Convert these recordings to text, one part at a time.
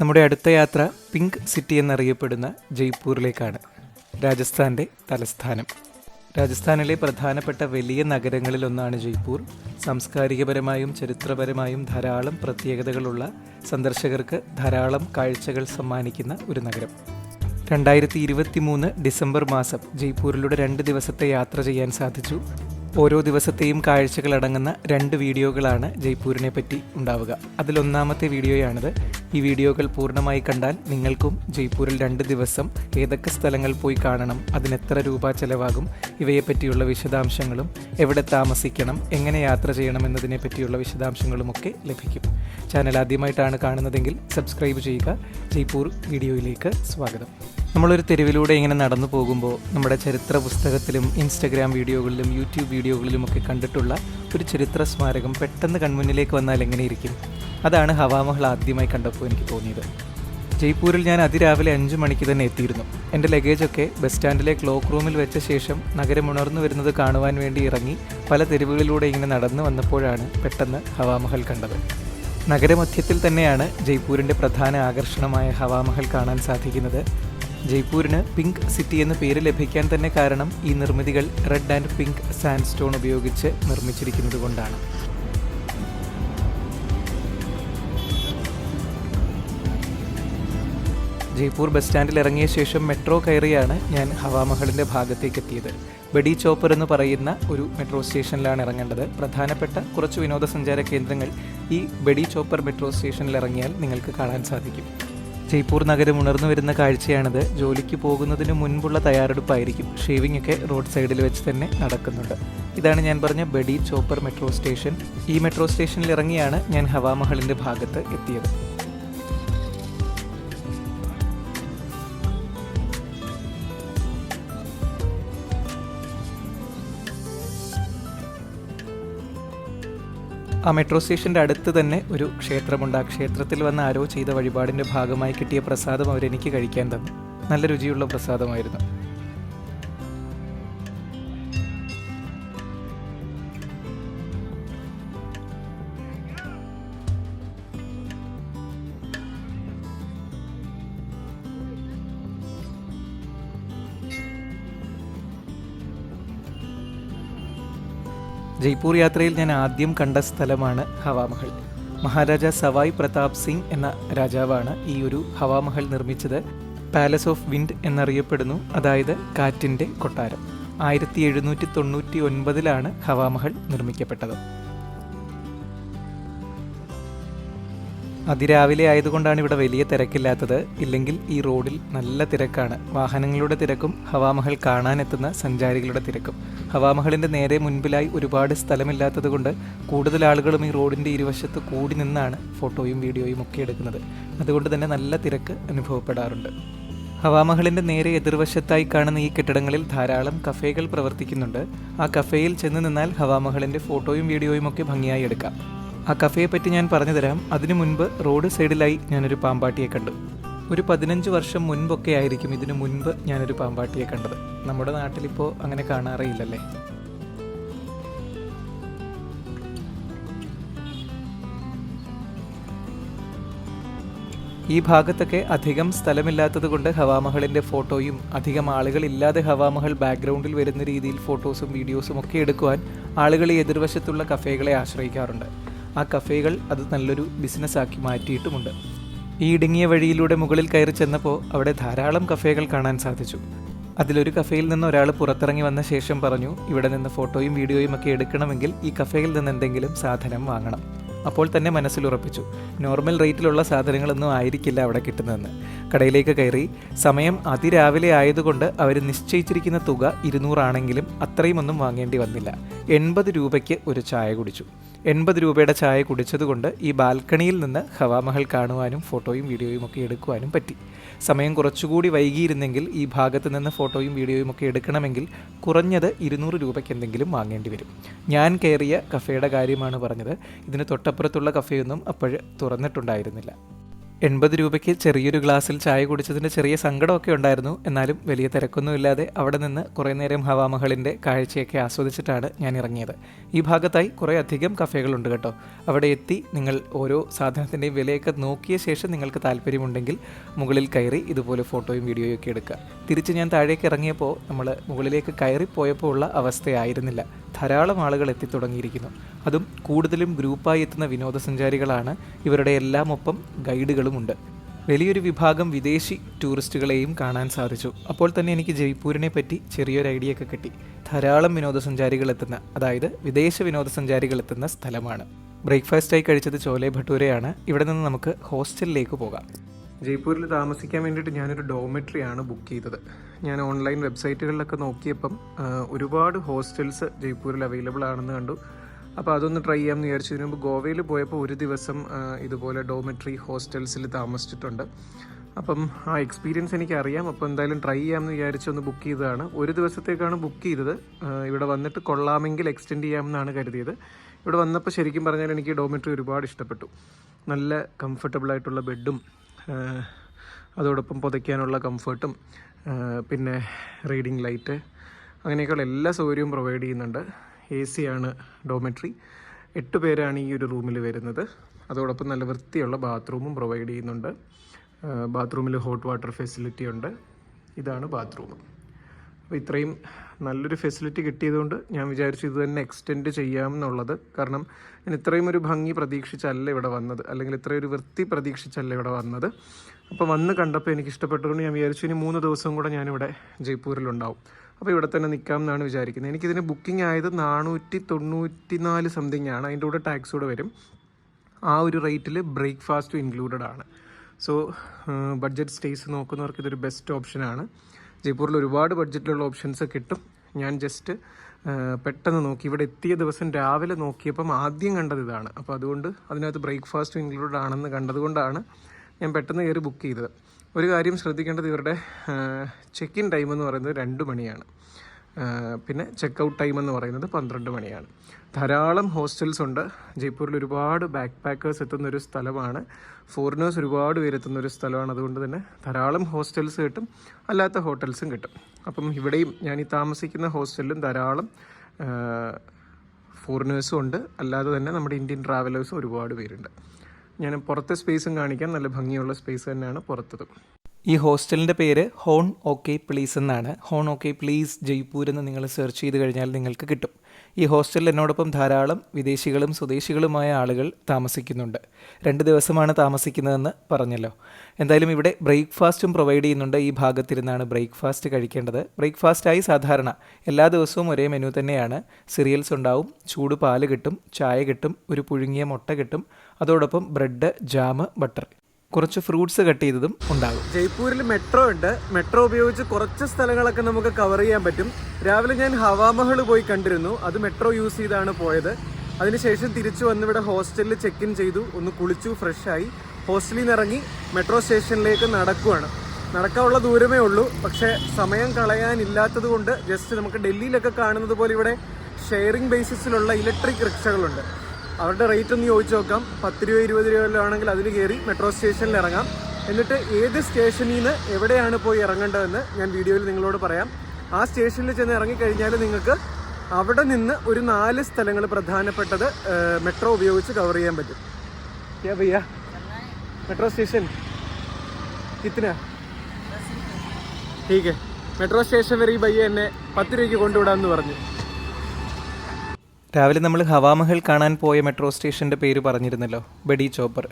നമ്മുടെ അടുത്ത യാത്ര പിങ്ക് സിറ്റി എന്നറിയപ്പെടുന്ന ജയ്പൂരിലേക്കാണ്. രാജസ്ഥാന്റെ തലസ്ഥാനം. രാജസ്ഥാനിലെ പ്രധാനപ്പെട്ട വലിയ നഗരങ്ങളിലൊന്നാണ് ജയ്പൂർ. സാംസ്കാരികപരമായും ചരിത്രപരമായും ധാരാളം പ്രത്യേകതകളുള്ള സന്ദർശകർക്ക് ധാരാളം കാഴ്ചകൾ സമ്മാനിക്കുന്ന ഒരു നഗരം. രണ്ടായിരത്തി ഇരുപത്തി മൂന്ന് ഡിസംബർ മാസം ജയ്പൂരിലൂടെ രണ്ട് ദിവസത്തെ യാത്ര ചെയ്യാൻ സാധിച്ചു. ഓരോ ദിവസത്തെയും കാഴ്ചകൾ അടങ്ങുന്ന രണ്ട് വീഡിയോകളാണ് ജയ്പൂരിനെ പറ്റി ഉണ്ടാവുക. അതിലൊന്നാമത്തെ വീഡിയോയാണിത്. ഈ വീഡിയോകൾ പൂർണമായി കണ്ടാൽ നിങ്ങൾക്കും ജയ്പൂരിൽ രണ്ട് ദിവസം ഏതൊക്കെ സ്ഥലങ്ങൾ പോയി കാണണം അതിനെത്ര രൂപ ചെലവാകും ഇവയെപ്പറ്റിയുള്ള വിശദാംശങ്ങളും എവിടെ താമസിക്കണം എങ്ങനെ യാത്ര ചെയ്യണം എന്നതിനെ പറ്റിയുള്ള വിശദാംശങ്ങളുമൊക്കെ ലഭിക്കും. ചാനൽ ആദ്യമായിട്ടാണ് കാണുന്നതെങ്കിൽ സബ്സ്ക്രൈബ് ചെയ്യുക. ജയ്പൂർ വീഡിയോയിലേക്ക് സ്വാഗതം. നമ്മളൊരു തെരുവിലൂടെ ഇങ്ങനെ നടന്നു പോകുമ്പോൾ നമ്മുടെ ചരിത്ര പുസ്തകത്തിലും ഇൻസ്റ്റഗ്രാം വീഡിയോകളിലും യൂട്യൂബ് വീഡിയോകളിലും ഒക്കെ കണ്ടിട്ടുള്ള ഒരു ചരിത്ര സ്മാരകം പെട്ടെന്ന് കൺമുന്നിലേക്ക് വന്നാൽ എങ്ങനെയിരിക്കും അതാണ് ഹവാമഹൽ ആദ്യമായി കണ്ടപ്പോൾ എനിക്ക് തോന്നിയത്. ജയ്പൂരിൽ ഞാൻ അതിരാവിലെ അഞ്ച് മണിക്ക് തന്നെ എത്തിയിരുന്നു. എന്റെ ലഗേജൊക്കെ ബസ് സ്റ്റാൻഡിലെ ക്ലോക്ക് റൂമിൽ വെച്ച ശേഷം നഗരം ഉണർന്നു വരുന്നത് കാണുവാൻ വേണ്ടി ഇറങ്ങി പല തെരുവുകളിലൂടെ ഇങ്ങനെ നടന്നു വന്നപ്പോഴാണ് പെട്ടെന്ന് ഹവാമഹൽ കണ്ടത്. നഗരമധ്യത്തിൽ തന്നെയാണ് ജയ്പൂരിന്റെ പ്രധാന ആകർഷണമായ ഹവാമഹൽ കാണാൻ സാധിക്കുന്നത്. ജയ്പൂരിന് പിങ്ക് സിറ്റി എന്ന പേര് ലഭിക്കാൻ തന്നെ കാരണം ഈ നിർമ്മിതികൾ red and pink sandstone ഉപയോഗിച്ച് നിർമ്മിച്ചിരിക്കുന്നത് കൊണ്ടാണ്. ജയ്പൂർ ബസ് സ്റ്റാൻഡിൽ ഇറങ്ങിയ ശേഷം മെട്രോ കയറിയാണ് ഞാൻ ഹവാമഹളിന്റെ ഭാഗത്തേക്ക് എത്തിയത്. ബഡി ചോപ്പർ എന്ന് പറയുന്ന ഒരു മെട്രോ സ്റ്റേഷനിലാണ് ഇറങ്ങേണ്ടത്. പ്രധാനപ്പെട്ട കുറച്ച് വിനോദസഞ്ചാര കേന്ദ്രങ്ങൾ ഈ ബഡി ചോപ്പർ മെട്രോ സ്റ്റേഷനിൽ ഇറങ്ങിയാൽ നിങ്ങൾക്ക് കാണാൻ സാധിക്കും. ജയ്പൂർ നഗരം ഉണർന്നു വരുന്ന കാഴ്ചയാണിത്. ജോലിക്ക് പോകുന്നതിന് മുൻപുള്ള തയ്യാറെടുപ്പായിരിക്കും. ഷേവിംഗ് ഒക്കെ റോഡ് സൈഡിൽ വെച്ച് തന്നെ നടക്കുന്നുണ്ട്. ഇതാണ് ഞാൻ പറഞ്ഞ ബഡി ചോപ്പർ മെട്രോ സ്റ്റേഷൻ. ഈ മെട്രോ സ്റ്റേഷനിൽ ഇറങ്ങിയാണ് ഞാൻ ഹവാമഹളിന്റെ ഭാഗത്ത് എത്തിയത്. ആ മെട്രോ സ്റ്റേഷന്റെ അടുത്ത് തന്നെ ഒരു ക്ഷേത്രമുണ്ട്. ആ ക്ഷേത്രത്തിൽ വന്ന് ആരോ ചെയ്ത വഴിപാടിന്റെ ഭാഗമായി കിട്ടിയ പ്രസാദം അവരെനിക്ക് കഴിക്കാൻ തന്നു. നല്ല രുചിയുള്ള പ്രസാദമായിരുന്നു. ജയ്പൂർ യാത്രയിൽ ഞാൻ ആദ്യം കണ്ട സ്ഥലമാണ് ഹവാമഹൽ. മഹാരാജ സവായ് പ്രതാപ് സിംഗ് എന്ന രാജാവാണ് ഈ ഒരു ഹവാമഹൽ നിർമ്മിച്ചത്. പാലസ് ഓഫ് വിൻഡ് എന്നറിയപ്പെടുന്നു അതായത് കാറ്റിന്റെ കൊട്ടാരം. ആയിരത്തി എഴുന്നൂറ്റി തൊണ്ണൂറ്റി ഒൻപതിലാണ് ഹവാമഹൽ നിർമ്മിക്കപ്പെട്ടത്. അതിരാവിലെ ആയതുകൊണ്ടാണ് ഇവിടെ വലിയ തിരക്കില്ലാത്തത്. ഇല്ലെങ്കിൽ ഈ റോഡിൽ നല്ല തിരക്കാണ്. വാഹനങ്ങളുടെ തിരക്കും ഹവാമഹൽ കാണാനെത്തുന്ന സഞ്ചാരികളുടെ തിരക്കും. ഹവാമഹലിന്റെ നേരെ മുൻപിലായി ഒരുപാട് സ്ഥലമില്ലാത്തതുകൊണ്ട് കൂടുതൽ ആളുകളും ഈ റോഡിന്റെ ഇരുവശത്ത് കൂടി നിന്നാണ് ഫോട്ടോയും വീഡിയോയും ഒക്കെ എടുക്കുന്നത്. അതുകൊണ്ട് തന്നെ നല്ല തിരക്ക് അനുഭവപ്പെടാറുണ്ട്. ഹവാമഹലിന്റെ നേരെ എതിർവശത്തായി കാണുന്ന ഈ കെട്ടിടങ്ങളിൽ ധാരാളം കഫേകൾ പ്രവർത്തിക്കുന്നുണ്ട്. ആ കഫേയിൽ ചെന്ന് നിന്നാൽ ഹവാമഹലിന്റെ ഫോട്ടോയും വീഡിയോയും ഒക്കെ ഭംഗിയായി എടുക്കാം. ആ കഫേയെ പറ്റി ഞാൻ പറഞ്ഞു തരാം അതിനു മുൻപ് റോഡ് സൈഡിലായി ഞാനൊരു പാമ്പാട്ടിയെ കണ്ടു. ഒരു പതിനഞ്ച് വർഷം മുൻപൊക്കെ ആയിരിക്കും ഇതിനു മുൻപ് ഞാനൊരു പാമ്പാട്ടിയെ കണ്ടത്. നമ്മുടെ നാട്ടിലിപ്പോൾ അങ്ങനെ കാണാറേയില്ലല്ലേ? ഈ ഭാഗത്തൊക്കെ അധികം സ്ഥലമില്ലാത്തത് കൊണ്ട് ഹവാമഹലിന്റെ ഫോട്ടോയും അധികം ആളുകളില്ലാതെ ഹവാമഹൾ ബാക്ക്ഗ്രൗണ്ടിൽ വരുന്ന രീതിയിൽ ഫോട്ടോസും വീഡിയോസും ഒക്കെ എടുക്കുവാൻ ആളുകൾ എതിർവശത്തുള്ള കഫേകളെ ആശ്രയിക്കാറുണ്ട്. ആ കഫേകൾ അത് നല്ലൊരു ബിസിനസ്സാക്കി മാറ്റിയിട്ടുമുണ്ട്. ഈ ഇടുങ്ങിയ വഴിയിലൂടെ മുകളിൽ കയറി ചെന്നപ്പോൾ അവിടെ ധാരാളം കഫേകൾ കാണാൻ സാധിച്ചു. അതിലൊരു കഫേയിൽ നിന്ന് ഒരാൾ പുറത്തിറങ്ങി വന്ന ശേഷം പറഞ്ഞു ഇവിടെ നിന്ന് ഫോട്ടോയും വീഡിയോയും ഒക്കെ എടുക്കണമെങ്കിൽ ഈ കഫേയിൽ നിന്ന് എന്തെങ്കിലും സാധനം വാങ്ങണം. അപ്പോൾ തന്നെ മനസ്സിലുറപ്പിച്ചു നോർമൽ റേറ്റിലുള്ള സാധനങ്ങളൊന്നും ആയിരിക്കില്ല അവിടെ കിട്ടുന്നതെന്ന്. കടയിലേക്ക് കയറി സമയം അതിരാവിലെ ആയതുകൊണ്ട് അവർ നിശ്ചയിച്ചിരിക്കുന്ന തുക ഇരുന്നൂറാണെങ്കിലും അത്രയും ഒന്നും വാങ്ങേണ്ടി വന്നില്ല. എൺപത് രൂപയ്ക്ക് ഒരു ചായ കുടിച്ചു. എൺപത് രൂപയുടെ ചായ കുടിച്ചതുകൊണ്ട് ഈ ബാൽക്കണിയിൽ നിന്ന് ഹവാമഹൽ കാണുവാനും ഫോട്ടോയും വീഡിയോയും ഒക്കെ എടുക്കുവാനും പറ്റി. സമയം കുറച്ചുകൂടി വൈകിയിരുന്നെങ്കിൽ ഈ ഭാഗത്ത് നിന്ന് ഫോട്ടോയും വീഡിയോയും ഒക്കെ എടുക്കണമെങ്കിൽ കുറഞ്ഞത് ഇരുന്നൂറ് രൂപയ്ക്ക് എന്തെങ്കിലും വാങ്ങേണ്ടി വരും. ഞാൻ കയറിയ കഫേയുടെ കാര്യമാണ് പറഞ്ഞത്. ഇതിന് തൊട്ടപ്പുറത്തുള്ള കഫേയൊന്നും അപ്പോൾ തുറന്നിട്ടുണ്ടായിരുന്നില്ല. എൺപത് രൂപയ്ക്ക് ചെറിയൊരു ഗ്ലാസ്സിൽ ചായ കുടിച്ചതിന്റെ ചെറിയ സങ്കടമൊക്കെ ഉണ്ടായിരുന്നു. എന്നാലും വലിയ തിരക്കൊന്നുമില്ലാതെ അവിടെ നിന്ന് കുറേ നേരം ഹവാമഹളിന്റെ കാഴ്ചയൊക്കെ ആസ്വദിച്ചിട്ടാണ് ഞാൻ ഇറങ്ങിയത്. ഈ ഭാഗത്തായി കുറേ അധികം കഫേകളുണ്ട് കേട്ടോ. അവിടെ എത്തി നിങ്ങൾ ഓരോ സാധനത്തിന്റെയും വിലയൊക്കെ നോക്കിയ ശേഷം നിങ്ങൾക്ക് താല്പര്യമുണ്ടെങ്കിൽ മുകളിൽ കയറി ഇതുപോലെ ഫോട്ടോയും വീഡിയോയും ഒക്കെ എടുക്കുക. തിരിച്ച് ഞാൻ താഴേക്ക് ഇറങ്ങിയപ്പോൾ നമ്മൾ മുകളിലേക്ക് കയറി പോയപ്പോൾ ഉള്ള അവസ്ഥയായിരുന്നില്ല. ധാരാളം ആളുകൾ എത്തിത്തുടങ്ങിയിരിക്കുന്നു. അതും കൂടുതലും ഗ്രൂപ്പായി എത്തുന്ന വിനോദസഞ്ചാരികളാണ്. ഇവരുടെ എല്ലാം ഒപ്പം ഗൈഡുകളുമുണ്ട് വലിയൊരു വിഭാഗം വിദേശി ടൂറിസ്റ്റുകളെയും കാണാൻ സാധിച്ചു. അപ്പോൾ തന്നെ എനിക്ക് ജയ്പൂരിനെ പറ്റി ചെറിയൊരു ഐഡിയ ഒക്കെ കിട്ടി. ധാരാളം വിനോദസഞ്ചാരികൾ എത്തുന്ന അതായത് വിദേശ വിനോദസഞ്ചാരികൾ എത്തുന്ന സ്ഥലമാണ്. ബ്രേക്ക്ഫാസ്റ്റായി കഴിച്ചത് ചോലെ ഭട്ടൂരയാണ്. ഇവിടെ നിന്ന് നമുക്ക് ഹോസ്റ്റലിലേക്ക് പോകാം. ജയ്പൂരിൽ താമസിക്കാൻ വേണ്ടിയിട്ട് ഞാനൊരു ഡോമെട്രി ആണ് ബുക്ക് ചെയ്തത്. ഞാൻ ഓൺലൈൻ വെബ്സൈറ്റുകളിലൊക്കെ നോക്കിയപ്പം ഒരുപാട് ഹോസ്റ്റൽസ് ജയ്പൂരിൽ അവൈലബിൾ ആണെന്ന് കണ്ടു. അപ്പോൾ അതൊന്ന് ട്രൈ ചെയ്യാമെന്ന് വിചാരിച്ചു. ഇതിനു മുമ്പ് ഗോവയിൽ പോയപ്പോൾ ഒരു ദിവസം ഇതുപോലെ ഡോമെട്രി ഹോസ്റ്റൽസിൽ താമസിച്ചിട്ടുണ്ട്. അപ്പം ആ എക്സ്പീരിയൻസ് എനിക്കറിയാം. അപ്പോൾ എന്തായാലും ട്രൈ ചെയ്യാമെന്ന് വിചാരിച്ച് ഒന്ന് ബുക്ക് ചെയ്തതാണ്. ഒരു ദിവസത്തേക്കാണ് ബുക്ക് ചെയ്തത്. ഇവിടെ വന്നിട്ട് കൊള്ളാമെങ്കിൽ എക്സ്റ്റെൻഡ് ചെയ്യാമെന്നാണ് കരുതിയത്. ഇവിടെ വന്നപ്പോൾ ശരിക്കും പറഞ്ഞാൽ എനിക്ക് ഡോമെട്രി ഒരുപാട് ഇഷ്ടപ്പെട്ടു. നല്ല കംഫർട്ടബിളായിട്ടുള്ള ബെഡും അതോടൊപ്പം പുതയ്ക്കാനുള്ള കംഫർട്ടും പിന്നെ റീഡിംഗ് ലൈറ്റ് അങ്ങനെയൊക്കെയുള്ള എല്ലാ സൗകര്യവും പ്രൊവൈഡ് ചെയ്യുന്നുണ്ട്. എ സി ആണ് ഡോമെട്രി. എട്ട് പേരാണ് ഈ ഒരു റൂമിൽ വരുന്നത്. അതോടൊപ്പം നല്ല വൃത്തിയുള്ള ബാത്റൂമും പ്രൊവൈഡ് ചെയ്യുന്നുണ്ട്. ബാത്റൂമിൽ ഹോട്ട് വാട്ടർ ഫെസിലിറ്റി ഉണ്ട്. ഇതാണ് ബാത്റൂം. അപ്പോൾ ഇത്രയും നല്ലൊരു ഫെസിലിറ്റി കിട്ടിയതുകൊണ്ട് ഞാൻ വിചാരിച്ചു ഇത് തന്നെ എക്സ്റ്റെൻഡ് ചെയ്യാം എന്നുള്ളത് കാരണം ഞാൻ ഇത്രയും ഒരു ഭംഗി പ്രതീക്ഷിച്ചല്ല ഇവിടെ വന്നത്. അല്ലെങ്കിൽ ഇത്രയും ഒരു വൃത്തി പ്രതീക്ഷിച്ചല്ല ഇവിടെ വന്നത്. അപ്പോൾ വന്ന് കണ്ടപ്പോൾ എനിക്ക് ഇഷ്ടപ്പെട്ടതുകൊണ്ട് ഞാൻ വിചാരിച്ചു ഇനി മൂന്ന് ദിവസം കൂടെ ഞാനിവിടെ ജയ്പൂരിലുണ്ടാവും. അപ്പോൾ ഇവിടെ തന്നെ നിൽക്കാം എന്നാണ് വിചാരിക്കുന്നത്. എനിക്കിതിന് ബുക്കിംഗ് ആയത് നാനൂറ്റി തൊണ്ണൂറ്റി നാല് സംതിങ് ആണ്. അതിന്റെ കൂടെ ടാക്സ് കൂടെ വരും. ആ ഒരു റേറ്റിൽ ബ്രേക്ക്ഫാസ്റ്റും ഇൻക്ലൂഡഡ് ആണ്. സോ ബഡ്ജറ്റ് സ്റ്റേസ് നോക്കുന്നവർക്ക് ഇതൊരു ബെസ്റ്റ് ഓപ്ഷനാണ് ജയ്പൂരിൽ ഒരുപാട് ബഡ്ജറ്റിലുള്ള ഓപ്ഷൻസ് കിട്ടും. ഞാൻ ജസ്റ്റ് പെട്ടെന്ന് നോക്കി. ഇവിടെ എത്തിയ ദിവസം രാവിലെ നോക്കിയപ്പം ആദ്യം കണ്ടത് ഇതാണ്. അപ്പോൾ അതുകൊണ്ട് അതിനകത്ത് ബ്രേക്ക്ഫാസ്റ്റും ഇൻക്ലൂഡഡ് ആണെന്ന് കണ്ടതുകൊണ്ടാണ് ഞാൻ പെട്ടെന്ന് കയറി ബുക്ക് ചെയ്തത്. ഒരു കാര്യം ശ്രദ്ധിക്കേണ്ടത് ഇവരുടെ ചെക്ക് ഇൻ ടൈം എന്ന് പറയുന്നത് രണ്ട് മണിയാണ്. പിന്നെ ചെക്ക് ഔട്ട് ടൈം എന്ന് പറയുന്നത് പന്ത്രണ്ട് മണിയാണ്. ധാരാളം ഹോസ്റ്റൽസ് ഉണ്ട്. ജയ്പൂരിൽ ഒരുപാട് ബാക്ക് പാക്കേഴ്സ് എത്തുന്ന ഒരു സ്ഥലമാണ്. ഫോറിനേഴ്സ് ഒരുപാട് പേര് എത്തുന്ന ഒരു സ്ഥലമാണ്. അതുകൊണ്ട് തന്നെ ധാരാളം ഹോസ്റ്റൽസ് കിട്ടും. അല്ലാത്ത ഹോട്ടൽസും കിട്ടും. അപ്പം ഇവിടെയും ഞാൻ ഈ താമസിക്കുന്ന ഹോസ്റ്റലിലും ധാരാളം ഫോറിനേഴ്സും ഉണ്ട്. അല്ലാതെ തന്നെ നമ്മുടെ ഇന്ത്യൻ ട്രാവലേഴ്സും ഒരുപാട് പേരുണ്ട്. ഞാൻ പുറത്തെ സ്പേസും കാണിക്കാം. നല്ല ഭംഗിയുള്ള സ്പേസ് തന്നെയാണ് പുറത്തതും. ഈ ഹോസ്റ്റലിന്റെ പേര് ഹോൺ ഓക്കെ പ്ലീസ് എന്നാണ്. ഹോൺ ഓക്കെ പ്ലീസ് ജയ്പൂർ എന്ന് നിങ്ങൾ സെർച്ച് ചെയ്ത് കഴിഞ്ഞാൽ നിങ്ങൾക്ക് കിട്ടും. ഈ ഹോസ്റ്റലിൽ എന്നോടൊപ്പം ധാരാളം വിദേശികളും സ്വദേശികളുമായ ആളുകൾ താമസിക്കുന്നുണ്ട്. രണ്ട് ദിവസമാണ് താമസിക്കുന്നതെന്ന് പറഞ്ഞല്ലോ. എന്തായാലും ഇവിടെ ബ്രേക്ക്ഫാസ്റ്റും പ്രൊവൈഡ് ചെയ്യുന്നുണ്ട്. ഈ ഭാഗത്തിരുന്നാണ് ബ്രേക്ക്ഫാസ്റ്റ് കഴിക്കേണ്ടത്. ബ്രേക്ക്ഫാസ്റ്റായി സാധാരണ എല്ലാ ദിവസവും ഒരേ മെനു തന്നെയാണ്. സിറിയൽസ് ഉണ്ടാവും. ചൂട് പാൽ കിട്ടും ചായ കിട്ടും ഒരു പുഴുങ്ങിയ മുട്ട കിട്ടും അതോടൊപ്പം ബ്രെഡ് ജാം ബട്ടർ. കുറച്ച് ഫ്രൂട്ട്സ് കട്ട് ചെയ്തതും ഉണ്ടാകും. ജയ്പൂരിൽ മെട്രോ ഉണ്ട്. മെട്രോ ഉപയോഗിച്ച് കുറച്ച് സ്ഥലങ്ങളൊക്കെ നമുക്ക് കവർ ചെയ്യാൻ പറ്റും. രാവിലെ ഞാൻ ഹവാമഹൾ പോയി കണ്ടിരുന്നു. അത് മെട്രോ യൂസ് ചെയ്താണ് പോയത്. അതിനുശേഷം തിരിച്ചു വന്ന് ഇവിടെ ഹോസ്റ്റലിൽ ചെക്ക് ഇൻ ചെയ്തു. ഒന്ന് കുളിച്ചു ഫ്രഷായി ഹോസ്റ്റലിൽ നിന്ന് ഇറങ്ങി മെട്രോ സ്റ്റേഷനിലേക്ക് നടക്കുവാണ്. നടക്കാനുള്ള ദൂരമേ ഉള്ളൂ. പക്ഷേ സമയം കളയാനില്ലാത്തത് കൊണ്ട് ജസ്റ്റ് നമുക്ക് ഡൽഹിയിലൊക്കെ കാണുന്നത് പോലെ ഇവിടെ ഷെയറിംഗ് ബേസിസിലുള്ള ഇലക്ട്രിക് റിക്ഷകളുണ്ട് അവരുടെ റേറ്റ് ഒന്ന് ചോദിച്ചു നോക്കാം പത്ത് രൂപ ഇരുപത് രൂപ ആണെങ്കിൽ അതിൽ കയറി മെട്രോ സ്റ്റേഷനിൽ ഇറങ്ങാം എന്നിട്ട് ഏത് സ്റ്റേഷനിൽ നിന്ന് എവിടെയാണ് പോയി ഇറങ്ങേണ്ടതെന്ന് ഞാൻ വീഡിയോയിൽ നിങ്ങളോട് പറയാം ആ സ്റ്റേഷനിൽ ചെന്ന് ഇറങ്ങിക്കഴിഞ്ഞാൽ നിങ്ങൾക്ക് അവിടെ നിന്ന് ഒരു നാല് സ്ഥലങ്ങൾ പ്രധാനപ്പെട്ടത് മെട്രോ ഉപയോഗിച്ച് കവർ ചെയ്യാൻ പറ്റും ക്യാ ഭയ്യ മെട്രോ സ്റ്റേഷൻ കിത്തന ठीक है മെട്രോ സ്റ്റേഷൻ വരെ ഈ ഭയ്യ എന്നെ പത്ത് രൂപയ്ക്ക് കൊണ്ടുവിടാമെന്ന് പറഞ്ഞു രാവിലെ നമ്മൾ ഹവാമഹൽ കാണാൻ പോയ മെട്രോ സ്റ്റേഷന്റെ പേര് പറഞ്ഞിരുന്നല്ലോ ബഡി ചോപ്പർ.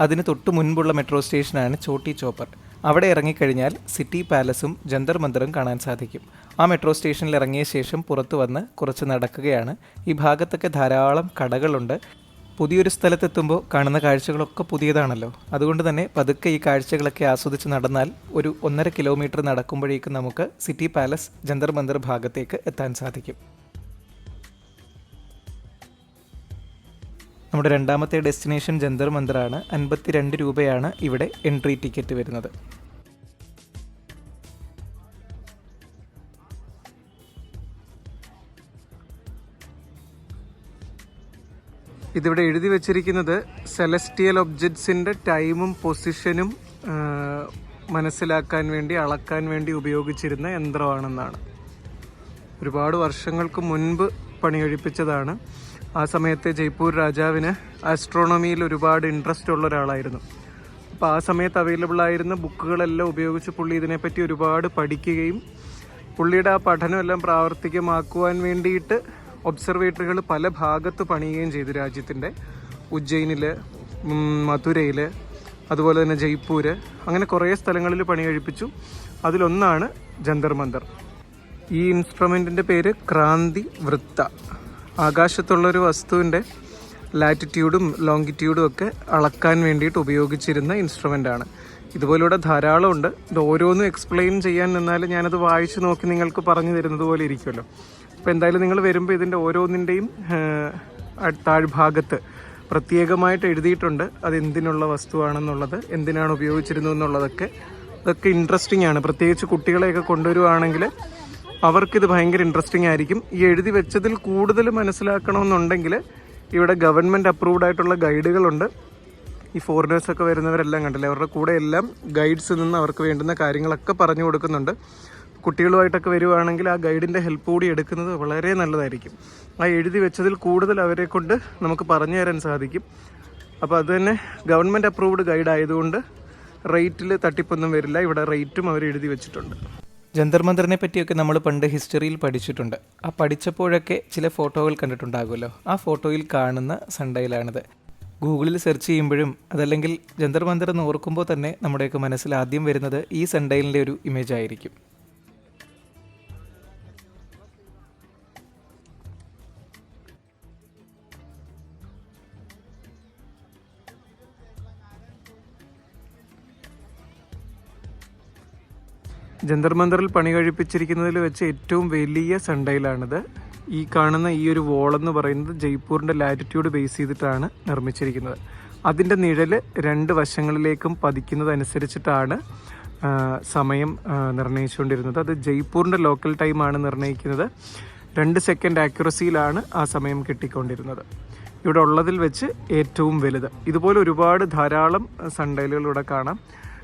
അതിന് തൊട്ടു മുൻപുള്ള മെട്രോ സ്റ്റേഷനാണ് ചോട്ടി ചോപ്പർ. അവിടെ ഇറങ്ങിക്കഴിഞ്ഞാൽ സിറ്റി പാലസും ജന്തർ മന്ദറും കാണാൻ സാധിക്കും. ആ മെട്രോ സ്റ്റേഷനിൽ ഇറങ്ങിയ ശേഷം പുറത്തു വന്ന് കുറച്ച് നടക്കുകയാണ്. ഈ ഭാഗത്തൊക്കെ ധാരാളം കടകളുണ്ട്. പുതിയൊരു സ്ഥലത്തെത്തുമ്പോൾ കാണുന്ന കാഴ്ചകളൊക്കെ പുതിയതാണല്ലോ. അതുകൊണ്ട് തന്നെ പതുക്കെ ഈ കാഴ്ചകളൊക്കെ ആസ്വദിച്ച് നടന്നാൽ ഒരു ഒന്നര കിലോമീറ്റർ നടക്കുമ്പോഴേക്കും നമുക്ക് സിറ്റി പാലസ് ജന്തർ മന്ദർ ഭാഗത്തേക്ക് എത്താൻ സാധിക്കും. നമ്മുടെ രണ്ടാമത്തെ ഡെസ്റ്റിനേഷൻ ജന്തർ മന്ദറാണ്. അൻപത്തി രണ്ട് രൂപയാണ് ഇവിടെ എൻട്രി ടിക്കറ്റ് വരുന്നത്. ഇതിവിടെ എഴുതി വെച്ചിരിക്കുന്നത് സെലസ്റ്റിയൽ ഒബ്ജക്ട്സിന്റെ ടൈമും പൊസിഷനും മനസ്സിലാക്കാൻ വേണ്ടി അളക്കാൻ വേണ്ടി ഉപയോഗിച്ചിരുന്ന യന്ത്രമാണെന്നാണ്. ഒരുപാട് വർഷങ്ങൾക്ക് മുൻപ് പണി കഴിപ്പിച്ചതാണ് ആ സമയത്തെ ജയ്പൂർ രാജാവിന് ആസ്ട്രോണമിയിൽ ഒരുപാട് ഇൻട്രസ്റ്റ് ഉള്ള ഒരാളായിരുന്നു. അപ്പോൾ ആ സമയത്ത് അവൈലബിൾ ആയിരുന്ന ബുക്കുകളെല്ലാം ഉപയോഗിച്ച് പുള്ളി ഇതിനെപ്പറ്റി ഒരുപാട് പഠിക്കുകയും പുള്ളിയുടെ ആ പഠനമെല്ലാം പ്രാവർത്തികമാക്കുവാൻ വേണ്ടിയിട്ട് ഒബ്സർവേറ്ററികൾ പല ഭാഗത്ത് പണിയുകയും ചെയ്തു രാജ്യത്തിന്റെ ഉജ്ജയിനിൽ മധുരയിൽ അതുപോലെ തന്നെ ജയ്പൂർ അങ്ങനെ കുറേ സ്ഥലങ്ങളിൽ പണി കഴിപ്പിച്ചു അതിലൊന്നാണ് ജന്തർ മന്ദർ. ഈ ഇൻസ്ട്രുമെന്റിന്റെ പേര് ക്രാന്തി വൃത്ത. ആകാശത്തുള്ള ഒരു വസ്തുവിന്റെ ലാറ്റിറ്റ്യൂഡും ലോങ്കിറ്റ്യൂഡും ഒക്കെ അളക്കാൻ വേണ്ടിയിട്ട് ഉപയോഗിച്ചിരുന്ന ഇൻസ്ട്രുമെന്റ് ആണ്. ഇതുപോലുള്ള ധാരാളം ഉണ്ട്. ഇത് ഓരോന്നും എക്സ്പ്ലെയിൻ ചെയ്യാൻ നിന്നാൽ ഞാനത് വായിച്ചു നോക്കി നിങ്ങൾക്ക് പറഞ്ഞു തരുന്നത് പോലെ ഇരിക്കുമല്ലോ. അപ്പോൾ എന്തായാലും നിങ്ങൾ വരുമ്പോൾ ഇതിന്റെ ഓരോന്നിന്റെയും താഴ്ഭാഗത്ത് പ്രത്യേകമായിട്ട് എഴുതിയിട്ടുണ്ട്. അത് എന്തിനുള്ള വസ്തുവാണെന്നുള്ളത് എന്തിനാണ് ഉപയോഗിച്ചിരുന്നത് എന്നുള്ളതൊക്കെ അതൊക്കെ ഇൻട്രസ്റ്റിംഗ് ആണ്. പ്രത്യേകിച്ച് കുട്ടികളെയൊക്കെ കൊണ്ടുവരുവാണെങ്കിൽ അവർക്കിത് ഭയങ്കര ഇൻട്രസ്റ്റിംഗ് ആയിരിക്കും. ഈ എഴുതി വെച്ചതിൽ കൂടുതൽ മനസ്സിലാക്കണമെന്നുണ്ടെങ്കിൽ ഇവിടെ ഗവൺമെന്റ് അപ്രൂവ്ഡ് ആയിട്ടുള്ള ഗൈഡുകളുണ്ട് ഈ ഫോറിനേഴ്സൊക്കെ വരുന്നവരെല്ലാം കണ്ടില്ലേ? അവരുടെ കൂടെ എല്ലാം ഗൈഡ്സ് നിന്ന് അവർക്ക് വേണ്ടുന്ന കാര്യങ്ങളൊക്കെ പറഞ്ഞു കൊടുക്കുന്നുണ്ട്. കുട്ടികളുമായിട്ടൊക്കെ വരുവാണെങ്കിൽ ആ ഗൈഡിന്റെ ഹെൽപ്പ് കൂടി എടുക്കുന്നത് വളരെ നല്ലതായിരിക്കും. ആ എഴുതി വെച്ചതിൽ കൂടുതൽ അവരെ കൊണ്ട് നമുക്ക് പറഞ്ഞു തരാൻ സാധിക്കും. അപ്പോൾ അതുതന്നെ ഗവൺമെന്റ് അപ്രൂവ്ഡ് ഗൈഡ് ആയതുകൊണ്ട് റേറ്റിൽ തട്ടിപ്പൊന്നും വരില്ല. ഇവിടെ റേറ്റും അവർ എഴുതി വെച്ചിട്ടുണ്ട്. ജന്തർ മന്ദറിനെ പറ്റിയൊക്കെ നമ്മൾ പണ്ട് ഹിസ്റ്ററിയിൽ പഠിച്ചിട്ടുണ്ട്. ആ പഠിച്ചപ്പോഴൊക്കെ ചില ഫോട്ടോകൾ കണ്ടിട്ടുണ്ടാകുമല്ലോ. ആ ഫോട്ടോയിൽ കാണുന്ന സൺഡൈലാണിത് ഗൂഗിളിൽ സെർച്ച് ചെയ്യുമ്പോഴും അതല്ലെങ്കിൽ ജന്തർ മന്ദർ എന്ന് ഓർക്കുമ്പോൾ തന്നെ നമ്മുടെയൊക്കെ മനസ്സിൽ ആദ്യം വരുന്നത് ഈ സൺഡൈലിന്റെ ഒരു ഇമേജ് ആയിരിക്കും ജന്തർ മന്ദറിൽ പണി കഴിപ്പിച്ചിരിക്കുന്നതിൽ വെച്ച് ഏറ്റവും വലിയ സൺഡൈലാണിത് ഈ കാണുന്ന ഈ ഒരു വോളെന്ന് പറയുന്നത് ജയ്പൂരിന്റെ ലാറ്റിറ്റ്യൂഡ് ബേസ് ചെയ്തിട്ടാണ് നിർമ്മിച്ചിരിക്കുന്നത്. അതിന്റെ നിഴൽ രണ്ട് വശങ്ങളിലേക്കും പതിക്കുന്നതനുസരിച്ചിട്ടാണ് സമയം നിർണയിച്ചുകൊണ്ടിരുന്നത് അത് ജയ്പൂരിന്റെ ലോക്കൽ ടൈമാണ് നിർണയിക്കുന്നത് രണ്ട് സെക്കൻഡ് ആക്യുറസിയിലാണ് ആ സമയം കിട്ടിക്കൊണ്ടിരുന്നത്. ഇവിടെ ഉള്ളതിൽ വെച്ച് ഏറ്റവും വലുത്. ഇതുപോലെ ഒരുപാട് ധാരാളം സൺഡൈലുകൾ ഇവിടെ കാണാം.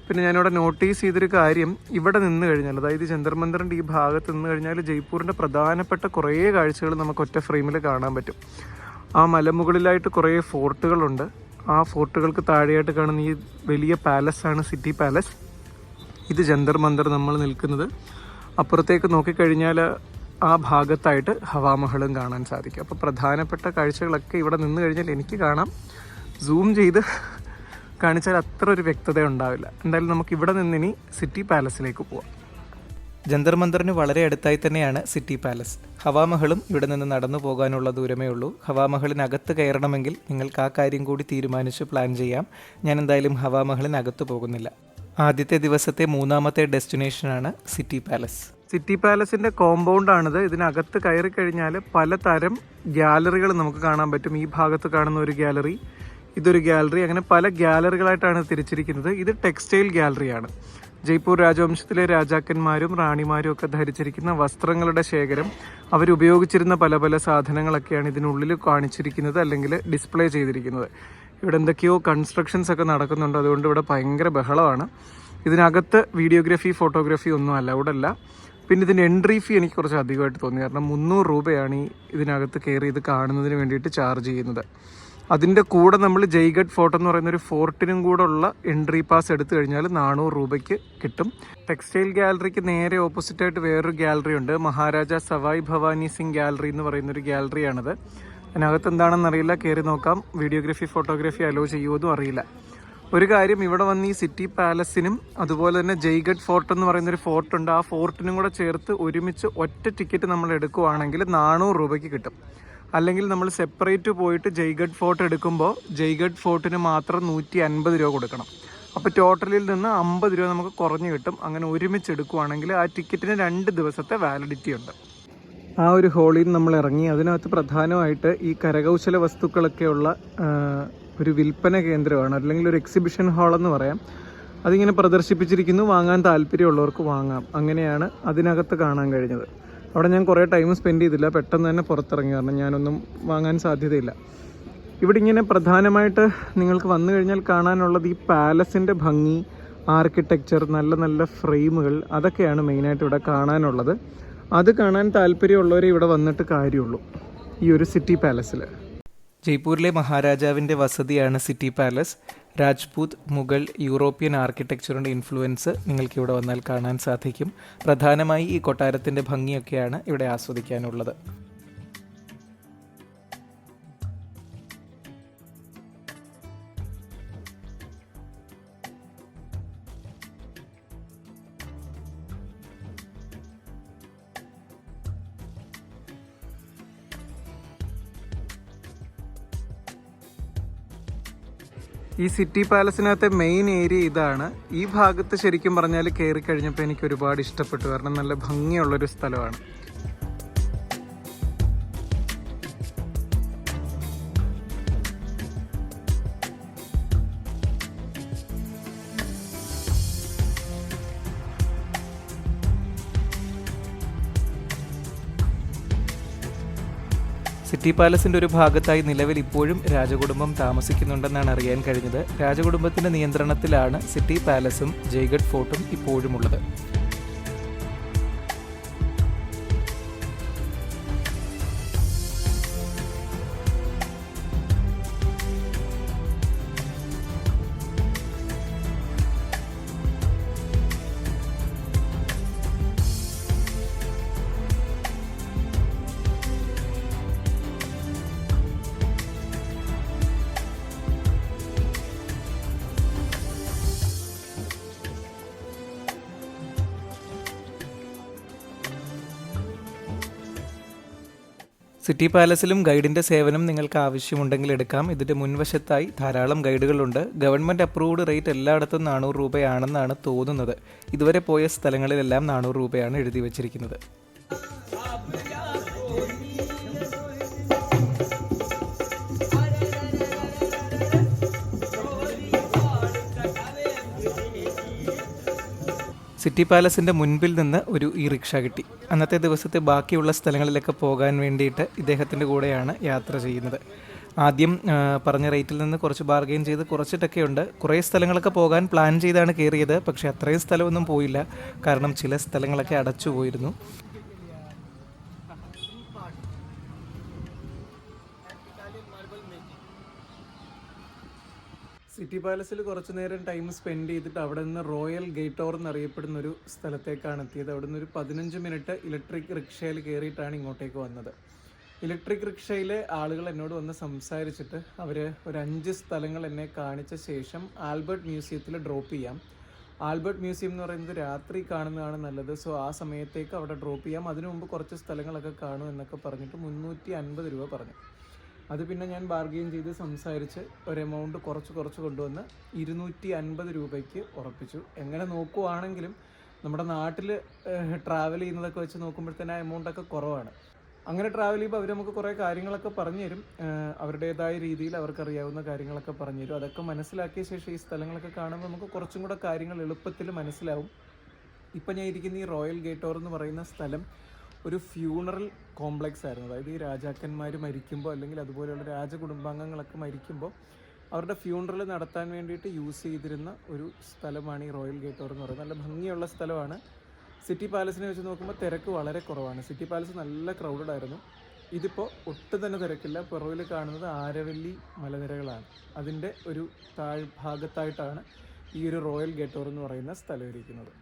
പിന്നെ ഞാനിവിടെ നോട്ടീസ് ചെയ്തൊരു കാര്യം ഇവിടെ നിന്ന് കഴിഞ്ഞാൽ അതായത് ജന്തർ ഈ ഭാഗത്ത് നിന്ന് കഴിഞ്ഞാൽ ജയ്പൂരിന്റെ പ്രധാനപ്പെട്ട കുറേ കാഴ്ചകൾ നമുക്ക് ഒറ്റ ഫ്രെയിമിൽ കാണാൻ പറ്റും. ആ മലമുകളിലായിട്ട് കുറേ ഫോർട്ടുകളുണ്ട്. ആ ഫോർട്ടുകൾക്ക് താഴെയായിട്ട് കാണുന്ന ഈ വലിയ പാലസ് ആണ് സിറ്റി പാലസ് ഇത് ജന്തർമന്ദർ നമ്മൾ നിൽക്കുന്നത്. അപ്പുറത്തേക്ക് നോക്കിക്കഴിഞ്ഞാൽ ആ ഭാഗത്തായിട്ട് ഹവാമഹളും കാണാൻ സാധിക്കും. അപ്പോൾ പ്രധാനപ്പെട്ട കാഴ്ചകളൊക്കെ ഇവിടെ നിന്ന് കഴിഞ്ഞാൽ എനിക്ക് കാണാം. സൂം ചെയ്ത് കാണിച്ചാൽ അത്ര ഒരു വ്യക്തത ഉണ്ടാവില്ല എന്തായാലും നമുക്ക് ഇവിടെ നിന്നിനി സിറ്റി പാലസിലേക്ക് പോവാം. ജന്തർ മന്ദറിന് വളരെ അടുത്തായി തന്നെയാണ് സിറ്റി പാലസ്. ഹവാമഹളും ഇവിടെ നിന്ന് നടന്നു പോകാനുള്ള ദൂരമേ ഉള്ളൂ. ഹവാമഹളിനകത്ത് കയറണമെങ്കിൽ നിങ്ങൾക്ക് ആ കാര്യം കൂടി തീരുമാനിച്ച് പ്ലാൻ ചെയ്യാം. ഞാൻ എന്തായാലും ഹവാമഹളിനകത്ത് പോകുന്നില്ല. ആദ്യത്തെ ദിവസത്തെ മൂന്നാമത്തെ ഡെസ്റ്റിനേഷനാണ് സിറ്റി പാലസ്. സിറ്റി പാലസിന്റെ കോമ്പൗണ്ടാണിത് ഇതിനകത്ത് കയറി കഴിഞ്ഞാൽ പലതരം ഗ്യാലറികൾ നമുക്ക് കാണാൻ പറ്റും. ഈ ഭാഗത്ത് കാണുന്ന ഒരു ഗ്യാലറി ഇതൊരു ഗ്യാലറി അങ്ങനെ പല ഗ്യാലറികളായിട്ടാണ് തിരിച്ചിരിക്കുന്നത്. ഇത് ടെക്സ്റ്റൈൽ ഗാലറിയാണ്. ജയ്പൂർ രാജവംശത്തിലെ രാജാക്കന്മാരും റാണിമാരും ഒക്കെ ധരിച്ചിരിക്കുന്ന വസ്ത്രങ്ങളുടെ ശേഖരം. അവരുപയോഗിച്ചിരുന്ന പല പല സാധനങ്ങളൊക്കെയാണ് ഇതിനുള്ളിൽ കാണിച്ചിരിക്കുന്നത് അല്ലെങ്കിൽ ഡിസ്പ്ലേ ചെയ്തിരിക്കുന്നത്. ഇവിടെ എന്തൊക്കെയോ കൺസ്ട്രക്ഷൻസ് ഒക്കെ നടക്കുന്നുണ്ട്. അതുകൊണ്ട് ഇവിടെ ഭയങ്കര ബഹളമാണ്. ഇതിനകത്ത് വീഡിയോഗ്രാഫി ഫോട്ടോഗ്രാഫി ഒന്നും അലൗഡ് അല്ല. പിന്നെ ഇതിന്റെ എൻട്രി ഫീ എനിക്ക് കുറച്ച് അധികമായിട്ട് തോന്നി. കാരണം മുന്നൂറ് രൂപയാണ് ഈ ഇതിനകത്ത് കയറി ഇത് കാണുന്നതിന് വേണ്ടിയിട്ട് ചാർജ് ചെയ്യുന്നത്. അതിന്റെ കൂടെ നമ്മൾ ജയ്ഗഡ് ഫോർട്ട് എന്ന് പറയുന്ന ഒരു ഫോർട്ടിനും കൂടെ ഉള്ള എൻട്രി പാസ് എടുത്തു കഴിഞ്ഞാൽ നാനൂറ് രൂപയ്ക്ക് കിട്ടും. ടെക്സ്റ്റൈൽ ഗാലറിക്ക് നേരെ ഓപ്പോസിറ്റായിട്ട് വേറൊരു ഗാലറി ഉണ്ട്. മഹാരാജ സവായ് ഭവാനി സിംഗ് ഗാലറി എന്ന് പറയുന്ന ഒരു ഗാലറിയാണത്. അതിനകത്ത് എന്താണെന്ന് അറിയില്ല. കയറി നോക്കാം. വീഡിയോഗ്രഫി ഫോട്ടോഗ്രാഫി അലോ ചെയ്യുമെന്നും അറിയില്ല. ഒരു കാര്യം ഇവിടെ വന്ന് ഈ സിറ്റി പാലസിനും അതുപോലെ തന്നെ ജയ്ഗഡ് ഫോർട്ട് എന്ന് പറയുന്ന ഒരു ഫോർട്ട് ഉണ്ട്. ആ ഫോർട്ടിനും കൂടെ ചേർത്ത് ഒരുമിച്ച് ഒറ്റ ടിക്കറ്റ് നമ്മൾ എടുക്കുവാണെങ്കിൽ നാനൂറ് രൂപയ്ക്ക് കിട്ടും. അല്ലെങ്കിൽ നമ്മൾ സെപ്പറേറ്റ് പോയിട്ട് ജയ്ഗഡ് ഫോർട്ട് എടുക്കുമ്പോൾ ജയ്ഗഡ് ഫോർട്ടിന് മാത്രം നൂറ്റി അൻപത് രൂപ കൊടുക്കണം. അപ്പോൾ ടോട്ടലിൽ നിന്ന് അമ്പത് രൂപ നമുക്ക് കുറഞ്ഞു കിട്ടും. അങ്ങനെ ഒരുമിച്ച് എടുക്കുവാണെങ്കിൽ ആ ടിക്കറ്റിന് രണ്ട് ദിവസത്തെ വാലിഡിറ്റി ഉണ്ട്. ആ ഒരു ഹോളിൽ നമ്മൾ ഇറങ്ങി. അതിനകത്ത് പ്രധാനമായിട്ട് ഈ കരകൗശല വസ്തുക്കളൊക്കെയുള്ള ഒരു വിൽപ്പന കേന്ദ്രമാണ്. അല്ലെങ്കിൽ ഒരു എക്സിബിഷൻ ഹാളെന്ന് പറയാം. അതിങ്ങനെ പ്രദർശിപ്പിച്ചിരിക്കുന്നു. വാങ്ങാൻ താല്പര്യമുള്ളവർക്ക് വാങ്ങാം. അങ്ങനെയാണ് അതിനകത്ത് കാണാൻ കഴിഞ്ഞത്. അവിടെ ഞാൻ കുറേ ടൈം സ്പെൻഡ് ചെയ്തില്ല. പെട്ടെന്ന് തന്നെ പുറത്തിറങ്ങി. കാരണം ഞാനൊന്നും വാങ്ങാൻ സാധ്യതയില്ല. ഇവിടെ ഇങ്ങനെ പ്രധാനമായിട്ട് നിങ്ങൾക്ക് വന്നു കഴിഞ്ഞാൽ കാണാനുള്ളത് ഈ പാലസിന്റെ ഭംഗി ആർക്കിടെക്ചർ നല്ല നല്ല ഫ്രെയിമുകൾ അതൊക്കെയാണ് മെയിനായിട്ട് ഇവിടെ കാണാനുള്ളത്. അത് കാണാൻ താല്പര്യമുള്ളവരെ ഇവിടെ വന്നിട്ട് കാര്യമുള്ളൂ. ഈ ഒരു സിറ്റി പാലസിൽ ജയ്പൂരിലെ മഹാരാജാവിന്റെ വസതിയാണ് city palace Rajput Mughal European ആർക്കിടെക്ചറിന്റെ influence നിങ്ങൾക്ക് ഇവിടെ വന്നാൽ കാണാൻ സാധിക്കും. പ്രധാനമായി ഈ കൊട്ടാരത്തിന്റെ ഭംഗിയൊക്കെയാണ് ഇവിടെ ആസ്വദിക്കാനുള്ളത്. ഈ സിറ്റി പാലസിനകത്തെ മെയിൻ ഏരിയ ഇതാണ്. ഈ ഭാഗത്ത് ശരിക്കും പറഞ്ഞാൽ കയറി കഴിഞ്ഞപ്പോൾ എനിക്ക് ഒരുപാട് ഇഷ്ടപ്പെട്ടു. കാരണം നല്ല ഭംഗിയുള്ളൊരു സ്ഥലമാണ്. സിറ്റി പാലസിന്റെ ഒരു ഭാഗത്തായി നിലവിൽ ഇപ്പോഴും രാജകുടുംബം താമസിക്കുന്നുണ്ടെന്നാണ് അറിയാൻ കഴിഞ്ഞത്. രാജകുടുംബത്തിന്റെ നിയന്ത്രണത്തിലാണ് സിറ്റി പാലസും ജയ്ഗഡ് ഫോർട്ടും ഇപ്പോഴുമുള്ളത്. സിറ്റി പാലസിലും ഗൈഡിന്റെ സേവനം നിങ്ങൾക്ക് ആവശ്യമുണ്ടെങ്കിൽ എടുക്കാം. ഇതിന്റെ മുൻവശത്തായി ധാരാളം ഗൈഡുകളുണ്ട്. ഗവൺമെന്റ് അപ്രൂവ്ഡ് റേറ്റ് എല്ലായിടത്തും നാനൂറ് രൂപയാണെന്നാണ് തോന്നുന്നത്. ഇതുവരെ പോയ സ്ഥലങ്ങളിലെല്ലാം നാനൂറ് രൂപയാണ് എഴുതി വച്ചിരിക്കുന്നത്. സിറ്റി പാലസിന്റെ മുൻപിൽ നിന്ന് ഒരു ഇ റിക്ഷ കിട്ടി. അന്നത്തെ ദിവസത്തെ ബാക്കിയുള്ള സ്ഥലങ്ങളിലൊക്കെ പോകാൻ വേണ്ടിയിട്ട് ഇദ്ദേഹത്തിന്റെ കൂടെയാണ് യാത്ര ചെയ്യുന്നത്. ആദ്യം പറഞ്ഞ റേറ്റിൽ നിന്ന് കുറച്ച് ബാർഗെയിൻ ചെയ്ത് കുറച്ചിട്ടൊക്കെ ഉണ്ട് കുറേ സ്ഥലങ്ങളൊക്കെ പോകാൻ പ്ലാൻ ചെയ്താണ് കയറിയത് പക്ഷേ അത്രയും സ്ഥലമൊന്നും പോയില്ല. കാരണം ചില സ്ഥലങ്ങളൊക്കെ അടച്ചു പോയിരുന്നു സിറ്റി പാലസിൽ കുറച്ചു നേരം ടൈം സ്പെൻഡ് ചെയ്തിട്ട് അവിടെ നിന്ന് റോയൽ ഗേറ്റോർ എന്നറിയപ്പെടുന്ന ഒരു സ്ഥലത്തേക്കാണ് എത്തിയത്. അവിടെ നിന്ന് ഒരു പതിനഞ്ച് മിനിറ്റ് ഇലക്ട്രിക് റിക്ഷയിൽ കയറിയിട്ടാണ് ഇങ്ങോട്ടേക്ക് വന്നത്. ഇലക്ട്രിക് റിക്ഷയിലെ ആളുകൾ എന്നോട് വന്ന് സംസാരിച്ചിട്ട് അവർ ഒരു അഞ്ച് സ്ഥലങ്ങൾ എന്നെ കാണിച്ച ശേഷം ആൽബർട്ട് മ്യൂസിയത്തിൽ ഡ്രോപ്പ് ചെയ്യാം. ആൽബർട്ട് മ്യൂസിയം എന്ന് പറയുന്നത് രാത്രി കാണുന്നതാണ് നല്ലത്. സോ ആ സമയത്തേക്ക് അവിടെ ഡ്രോപ്പ് ചെയ്യാം. അതിനു മുമ്പ് കുറച്ച് സ്ഥലങ്ങളൊക്കെ കാണും എന്നൊക്കെ പറഞ്ഞിട്ട് മുന്നൂറ്റി അൻപത് രൂപ പറഞ്ഞു. അത് പിന്നെ ഞാൻ ബാർഗെയിൻ ചെയ്ത് സംസാരിച്ച് ഒരു എമൗണ്ട് കുറച്ച് കുറച്ച് കൊണ്ടുവന്ന് ഇരുന്നൂറ്റി അൻപത് രൂപയ്ക്ക് ഉറപ്പിച്ചു. എങ്ങനെ നോക്കുവാണെങ്കിലും നമ്മുടെ നാട്ടിൽ ട്രാവൽ ചെയ്യുന്നതൊക്കെ വെച്ച് നോക്കുമ്പോഴത്തേന് ആ എമൗണ്ടൊക്കെ കുറവാണ്. അങ്ങനെ ട്രാവൽ ചെയ്യുമ്പോൾ അവർ നമുക്ക് കുറേ കാര്യങ്ങളൊക്കെ പറഞ്ഞു തരും അവരുടേതായ രീതിയിൽ അവർക്കറിയാവുന്ന കാര്യങ്ങളൊക്കെ പറഞ്ഞു തരും അതൊക്കെ മനസ്സിലാക്കിയ ശേഷം ഈ സ്ഥലങ്ങളൊക്കെ കാണുമ്പോൾ നമുക്ക് കുറച്ചും കൂടെ കാര്യങ്ങൾ എളുപ്പത്തിൽ മനസ്സിലാവും. ഇപ്പം ഞാൻ ഇരിക്കുന്ന ഈ റോയൽ ഗേറ്റോർ എന്ന് പറയുന്ന സ്ഥലം ഒരു ഫ്യൂണറൽ കോംപ്ലക്സ് ആയിരുന്നു. അതായത് ഈ രാജാക്കന്മാർ മരിക്കുമ്പോൾ അല്ലെങ്കിൽ അതുപോലെയുള്ള രാജകുടുംബാംഗങ്ങളൊക്കെ മരിക്കുമ്പോൾ അവരുടെ ഫ്യൂണറൽ നടത്താൻ വേണ്ടിയിട്ട് യൂസ് ചെയ്തിരുന്ന ഒരു സ്ഥലമാണ് ഈ റോയൽ ഗേറ്റോർ എന്ന് പറയുന്നത്. നല്ല ഭംഗിയുള്ള സ്ഥലമാണ്. സിറ്റി പാലസിനെ വെച്ച് നോക്കുമ്പോൾ തിരക്ക് വളരെ കുറവാണ്. സിറ്റി പാലസ് നല്ല ക്രൗഡഡ് ആയിരുന്നു. ഇതിപ്പോൾ ഒട്ടും തന്നെ തിരക്കില്ല. പുറവിൽ കാണുന്നത് ആരവല്ലി മലനിരകളാണ്. അതിന്റെ ഒരു താഴ്ഭാഗത്തായിട്ടാണ് ഈ ഒരു റോയൽ ഗേറ്റോർ എന്ന് പറയുന്ന സ്ഥലം ഇരിക്കുന്നത്.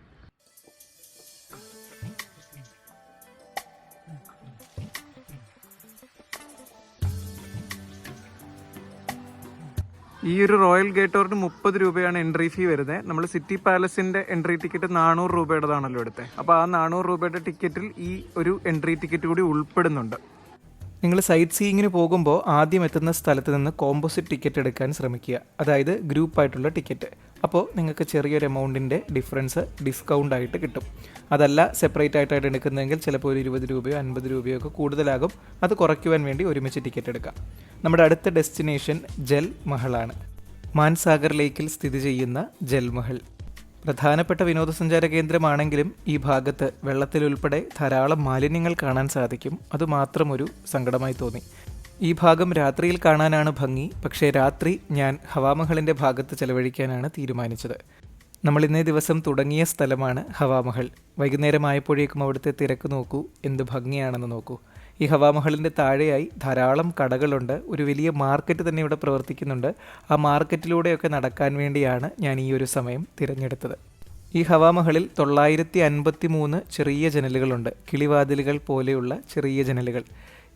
ഈ ഒരു റോയൽ ഗേറ്റ് ഗേറ്റോറിന് മുപ്പത് രൂപയാണ് എൻട്രി ഫീ വരുന്നത് നമ്മൾ സിറ്റി പാലസിന്റെ എൻട്രി ടിക്കറ്റ് നാനൂറ് രൂപയുടേതാണല്ലോ എടുത്തത് അപ്പോൾ ആ നാനൂറ് രൂപയുടെ ടിക്കറ്റിൽ ഈ ഒരു എൻട്രി ടിക്കറ്റ് കൂടി ഉൾപ്പെടുന്നുണ്ട്. നിങ്ങൾ സൈറ്റ് സീയിങ്ങിന് പോകുമ്പോൾ ആദ്യം എത്തുന്ന സ്ഥലത്ത് നിന്ന് കോമ്പോസിറ്റ് ടിക്കറ്റ് എടുക്കാൻ ശ്രമിക്കുക. അതായത് ഗ്രൂപ്പായിട്ടുള്ള ടിക്കറ്റ് അപ്പോൾ നിങ്ങൾക്ക് ചെറിയൊരു എമൗണ്ടിന്റെ ഡിഫറൻസ് ഡിസ്കൗണ്ട് ആയിട്ട് കിട്ടും. അതല്ല സെപ്പറേറ്റ് ആയിട്ടായിട്ട് എടുക്കുന്നതെങ്കിൽ ചിലപ്പോൾ ഒരു ഇരുപത് രൂപയോ അൻപത് രൂപയോ ഒക്കെ കൂടുതലാകും. അത് കുറയ്ക്കുവാൻ വേണ്ടി ഒരുമിച്ച് ടിക്കറ്റ് എടുക്കാം. നമ്മുടെ അടുത്ത ഡെസ്റ്റിനേഷൻ ജൽ മഹളാണ് മാൻസാഗർ ലേക്കിൽ സ്ഥിതി ചെയ്യുന്ന ജൽമഹൽ. പ്രധാനപ്പെട്ട വിനോദസഞ്ചാര കേന്ദ്രമാണെങ്കിലും ഈ ഭാഗത്ത് വെള്ളത്തിലുൾപ്പെടെ ധാരാളം മാലിന്യങ്ങൾ കാണാൻ സാധിക്കും. അതുമാത്രം ഒരു സങ്കടമായി തോന്നി. ഈ ഭാഗം രാത്രിയിൽ കാണാനാണ് ഭംഗി. പക്ഷേ രാത്രി ഞാൻ ഹവാമഹളിന്റെ ഭാഗത്ത് ചെലവഴിക്കാനാണ് തീരുമാനിച്ചത്. നമ്മൾ ഇന്നേ ദിവസം തുടങ്ങിയ സ്ഥലമാണ് ഹവാമഹൾ വൈകുന്നേരമായപ്പോഴേക്കും അവിടുത്തെ തിരക്ക് നോക്കൂ. എന്ത് ഭംഗിയാണെന്ന് നോക്കൂ. ഈ ഹവാമഹലിന്റെ താഴെയായി ധാരാളം കടകളുണ്ട്. ഒരു വലിയ മാർക്കറ്റ് തന്നെ ഇവിടെ പ്രവർത്തിക്കുന്നുണ്ട്. ആ മാർക്കറ്റിലൂടെയൊക്കെ നടക്കാൻ വേണ്ടിയാണ് ഞാൻ ഈ ഒരു സമയം തിരഞ്ഞെടുത്തത്. ഈ ഹവാമഹളിൽ തൊള്ളായിരത്തി അൻപത്തി മൂന്ന് ചെറിയ ജനലുകളുണ്ട്. കിളിവാതിലുകൾ പോലെയുള്ള ചെറിയ ജനലുകൾ.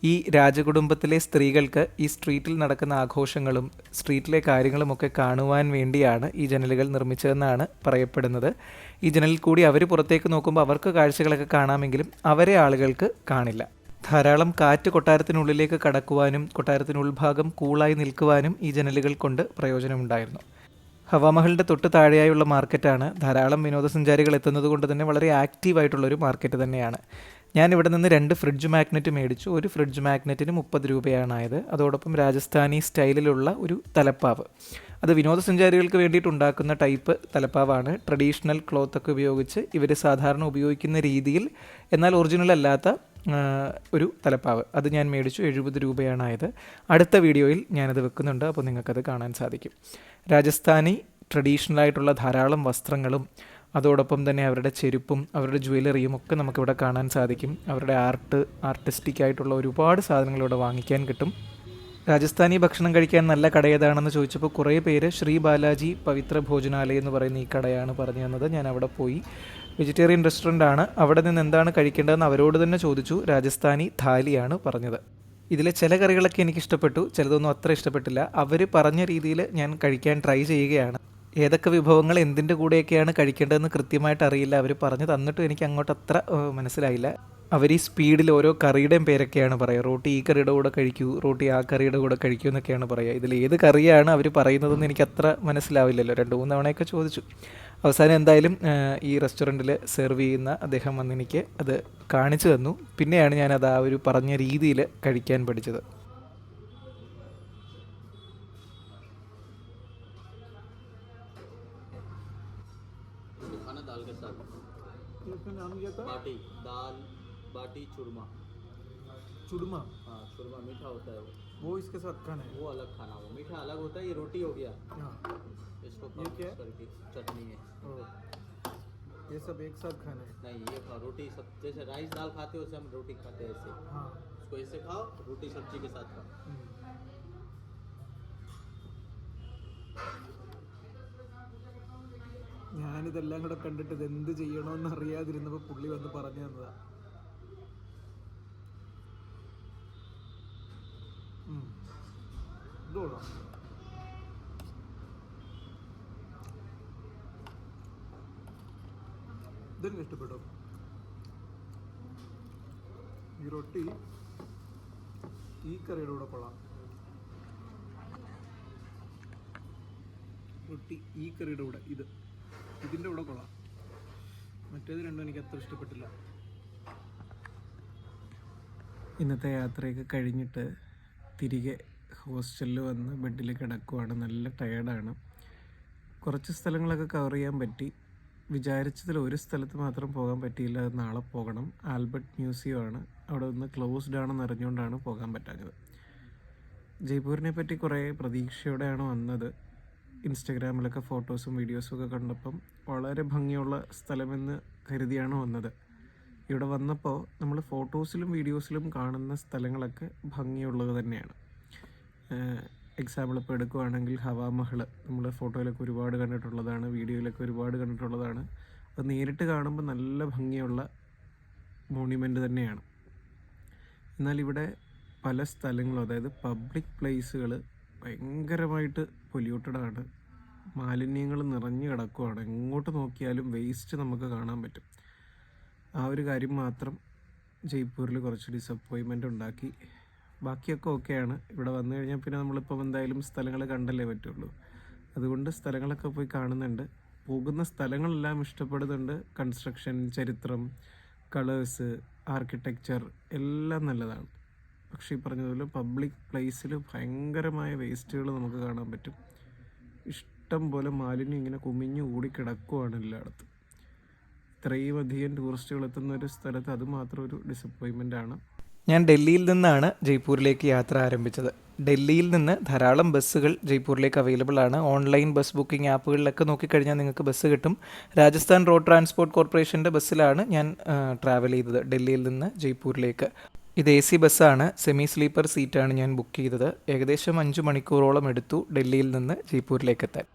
ഈ രാജകുടുംബത്തിലെ സ്ത്രീകൾക്ക് ഈ സ്ട്രീറ്റിൽ നടക്കുന്ന ആഘോഷങ്ങളും സ്ട്രീറ്റിലെ കാര്യങ്ങളുമൊക്കെ കാണുവാൻ വേണ്ടിയാണ് ഈ ജനലുകൾ നിർമ്മിച്ചതെന്നാണ് പറയപ്പെടുന്നത്. ഈ ജനലിൽ കൂടി അവർ പുറത്തേക്ക് നോക്കുമ്പോൾ അവർക്ക് കാഴ്ചകളൊക്കെ കാണാമെങ്കിലും അവരെ ആളുകൾക്ക് കാണില്ല. ധാരാളം കാറ്റ് കൊട്ടാരത്തിനുള്ളിലേക്ക് കടക്കുവാനും കൊട്ടാരത്തിന് ഉൾഭാഗം കൂളായി നിൽക്കുവാനും ഈ ജനലുകൾ കൊണ്ട് പ്രയോജനമുണ്ടായിരുന്നു. ഹവാമഹലിന്റെ തൊട്ട് താഴെയായുള്ള മാർക്കറ്റാണ് ധാരാളം വിനോദസഞ്ചാരികൾ എത്തുന്നത് കൊണ്ട് തന്നെ വളരെ ആക്റ്റീവായിട്ടുള്ളൊരു മാർക്കറ്റ് തന്നെയാണ്. ഞാൻ ഇവിടെ നിന്ന് രണ്ട് ഫ്രിഡ്ജ് മാഗ്നറ്റ് മേടിച്ചു. ഒരു ഫ്രിഡ്ജ് മാഗ്നറ്റിന് മുപ്പത് രൂപയാണായത്. അതോടൊപ്പം രാജസ്ഥാനി സ്റ്റൈലിലുള്ള ഒരു തലപ്പാവ്. അത് വിനോദസഞ്ചാരികൾക്ക് വേണ്ടിയിട്ട് ഉണ്ടാക്കുന്ന ടൈപ്പ് തലപ്പാവാണ്. ട്രഡീഷണൽ ക്ലോത്തൊക്കെ ഉപയോഗിച്ച് ഇവർ സാധാരണ ഉപയോഗിക്കുന്ന രീതിയിൽ എന്നാൽ ഒറിജിനൽ അല്ലാത്ത ഒരു തലപ്പാവ്. അത് ഞാൻ മേടിച്ചു. എഴുപത് രൂപയാണായത്. അടുത്ത വീഡിയോയിൽ ഞാനത് വെക്കുന്നുണ്ട്. അപ്പോൾ നിങ്ങൾക്കത് കാണാൻ സാധിക്കും. രാജസ്ഥാനി ട്രഡീഷണൽ ആയിട്ടുള്ള ധാരാളം വസ്ത്രങ്ങളും അതോടൊപ്പം തന്നെ അവരുടെ ചെരുപ്പും അവരുടെ ജ്വല്ലറിയും ഒക്കെ നമുക്കിവിടെ കാണാൻ സാധിക്കും. അവരുടെ ആർട്ട് ആർട്ടിസ്റ്റിക് ആയിട്ടുള്ള ഒരുപാട് സാധനങ്ങൾ ഇവിടെ വാങ്ങിക്കാൻ കിട്ടും. രാജസ്ഥാനി ഭക്ഷണം കഴിക്കാൻ നല്ല കട ഏതാണെന്ന് ചോദിച്ചപ്പോൾ കുറേ പേര് ശ്രീ ബാലാജി പവിത്ര ഭോജനാലയം എന്ന് പറയുന്ന ഈ കടയാണ് പറഞ്ഞു തന്നത്. ഞാൻ അവിടെ പോയി വെജിറ്റേറിയൻ റെസ്റ്റോറന്റ് ആണ് അവിടെ നിന്ന് എന്താണ് കഴിക്കേണ്ടതെന്ന് അവരോട് തന്നെ ചോദിച്ചു. രാജസ്ഥാനി ഥാലിയാണ് പറഞ്ഞത്. ഇതിലെ ചില കറികളൊക്കെ എനിക്ക് ഇഷ്ടപ്പെട്ടു ചിലതൊന്നും അത്ര ഇഷ്ടപ്പെട്ടില്ല. അവർ പറഞ്ഞ രീതിയിൽ ഞാൻ കഴിക്കാൻ ട്രൈ ചെയ്യുകയാണ്. ഏതൊക്കെ വിഭവങ്ങൾ എന്തിന്റെ കൂടെയൊക്കെയാണ് കഴിക്കേണ്ടതെന്ന് കൃത്യമായിട്ട് അറിയില്ല. അവർ പറഞ്ഞു തന്നിട്ടും എനിക്ക് അങ്ങോട്ട് അത്ര മനസ്സിലായില്ല. അവർ ഈ സ്പീഡിൽ ഓരോ കറിയുടെയും പേരൊക്കെയാണ് പറയുക. റോട്ടി ഈ കറിയുടെ കൂടെ കഴിക്കൂ റോട്ടി ആ കറിയുടെ കൂടെ കഴിക്കൂ എന്നൊക്കെയാണ് പറയുക. ഇതിൽ ഏത് കറിയാണ് അവർ പറയുന്നതെന്ന് എനിക്ക് അത്ര മനസ്സിലാവില്ലല്ലോ. രണ്ട് മൂന്ന് തവണയൊക്കെ ചോദിച്ചു. അവസാനം എന്തായാലും ഈ റെസ്റ്റോറന്റിൽ സെർവ് ചെയ്യുന്ന അദ്ദേഹം വന്ന് എനിക്ക് അത് കാണിച്ചു തന്നു. പിന്നെയാണ് ഞാനത് ആ ഒരു പറഞ്ഞ രീതിയിൽ കഴിക്കാൻ പഠിച്ചത്. ചുടുമ हाँ चूरमा मीठा होता है वो वो इसके साथ खाना वो अलग खाना वो मीठा अलग होता है ये रोटी हो गया हाँ इसको ये खाओ क्या है? करके चटनी है ये सब एक साथ खाना है नहीं ये खाओ रोटी सब जैसे राइस दाल खाते हो वैसे हम रोटी खाते हैं ऐसे हाँ इसको ऐसे खाओ रोटी सब्जी के साथ खाओ ഞാനിതെല്ലാം കൂടെ കണ്ടിട്ട് ഇത് എന്ത് ചെയ്യണമെന്ന് അറിയാതിരുന്നപ്പോൾ പുള്ളി വന്ന് പറഞ്ഞു തന്നതാ ഇത് കൊള്ളാം ഇതെനിക്ക് ഇഷ്ടപ്പെട്ടു. ഈ റൊട്ടി ഈ കറിയുടെ കൂടെ കൊള്ളാം. റൊട്ടി ഈ കറിയുടെ കൂടെ ഇത് ഇതിന്റെ കൂടെ കൊള്ളാം. മറ്റേത് രണ്ടും എനിക്ക് അത്ര ഇഷ്ടപ്പെട്ടില്ല. ഇന്നത്തെ യാത്രയൊക്കെ കഴിഞ്ഞിട്ട് തിരികെ ഹോസ്റ്റലിൽ വന്ന് ബെഡിൽ കിടക്കുവാണ്. നല്ല ടയേർഡാണ് കുറച്ച് സ്ഥലങ്ങളൊക്കെ കവർ ചെയ്യാൻ പറ്റി. വിചാരിച്ചതിൽ ഒരു സ്ഥലത്ത് മാത്രം പോകാൻ പറ്റിയില്ല. നാളെ പോകണം. ആൽബർട്ട് മ്യൂസിയം ആണ് അവിടെ നിന്ന് ക്ലോസ്ഡ് ആണെന്ന് അറിഞ്ഞുകൊണ്ടാണ് പോകാൻ പറ്റാത്തത് ജയ്പൂരിനെ പറ്റി കുറേ പ്രതീക്ഷയോടെയാണ് വന്നത്. ഇൻസ്റ്റഗ്രാമിലൊക്കെ ഫോട്ടോസും വീഡിയോസും ഒക്കെ കണ്ടപ്പം വളരെ ഭംഗിയുള്ള സ്ഥലമെന്ന് കരുതിയാണ് വന്നത്. ഇവിടെ വന്നപ്പോൾ നമ്മൾ ഫോട്ടോസിലും വീഡിയോസിലും കാണുന്ന സ്ഥലങ്ങളൊക്കെ ഭംഗിയുള്ളത് തന്നെയാണ്. എക്സാമ്പിൾ ഇപ്പോൾ എടുക്കുവാണെങ്കിൽ ഹവാമഹൾ നമ്മൾ ഫോട്ടോയിലൊക്കെ ഒരുപാട് കണ്ടിട്ടുള്ളതാണ് വീഡിയോയിലൊക്കെ ഒരുപാട് കണ്ടിട്ടുള്ളതാണ്. അത് നേരിട്ട് കാണുമ്പോൾ നല്ല ഭംഗിയുള്ള മോണ്യുമെന്റ് തന്നെയാണ്. എന്നാൽ ഇവിടെ പല സ്ഥലങ്ങളും അതായത് പബ്ലിക് പ്ലേസുകൾ ഭയങ്കരമായിട്ട് പൊല്യൂട്ടഡ് ആണ്. മാലിന്യങ്ങൾ നിറഞ്ഞു കിടക്കുവാണ്. എങ്ങോട്ട് നോക്കിയാലും വേസ്റ്റ് നമുക്ക് കാണാൻ പറ്റും. ആ ഒരു കാര്യം മാത്രം ജയ്പൂരിൽ കുറച്ച് ഡിസപ്പോയിൻമെന്റ് ഉണ്ടാക്കി. ബാക്കിയൊക്കെ ഓക്കെയാണ്. ഇവിടെ വന്നു കഴിഞ്ഞാൽ പിന്നെ നമ്മളിപ്പം എന്തായാലും സ്ഥലങ്ങൾ കണ്ടല്ലേ പറ്റുള്ളൂ. അതുകൊണ്ട് സ്ഥലങ്ങളൊക്കെ പോയി കാണുന്നുണ്ട്. പോകുന്ന സ്ഥലങ്ങളെല്ലാം ഇഷ്ടപ്പെടുന്നുണ്ട്. കൺസ്ട്രക്ഷൻ ചരിത്രം കളേഴ്സ് ആർക്കിടെക്ചർ എല്ലാം നല്ലതാണ്. പക്ഷേ ഈ പറഞ്ഞതുപോലെ പബ്ലിക് പ്ലേസിൽ ഭയങ്കരമായ വേസ്റ്റുകൾ നമുക്ക് കാണാൻ പറ്റും. ഇഷ്ടം പോലെ മാലിന്യം ഇങ്ങനെ കുമിഞ്ഞു കൂടി കിടക്കുവാണ് എല്ലായിടത്തും. ഇത്രയും അധികം ടൂറിസ്റ്റുകൾ എത്തുന്ന ഒരു സ്ഥലത്ത് അത് മാത്രം ഒരു ഡിസപ്പോയിൻമെന്റ് ആണ്. ഞാൻ ഡൽഹിയിൽ നിന്നാണ് ജയ്പൂരിലേക്ക് യാത്ര ആരംഭിച്ചത്. ഡൽഹിയിൽ നിന്ന് ധാരാളം ബസ്സുകൾ ജയ്പൂരിലേക്ക് അവൈലബിൾ ആണ്. ഓൺലൈൻ ബസ് ബുക്കിംഗ് ആപ്പുകളിലൊക്കെ നോക്കിക്കഴിഞ്ഞാൽ നിങ്ങൾക്ക് ബസ് കിട്ടും. രാജസ്ഥാൻ റോഡ് ട്രാൻസ്പോർട്ട് കോർപ്പറേഷന്റെ ബസ്സിലാണ് ഞാൻ ട്രാവൽ ചെയ്തത് ഡൽഹിയിൽ നിന്ന് ജയ്പൂരിലേക്ക്. ഇത് എ സി ബസ്സാണ്. സെമി സ്ലീപ്പർ സീറ്റാണ് ഞാൻ ബുക്ക് ചെയ്തത്. ഏകദേശം അഞ്ച് മണിക്കൂറോളം എടുത്തു ഡൽഹിയിൽ നിന്ന് ജയ്പൂരിലേക്ക് എത്താൻ.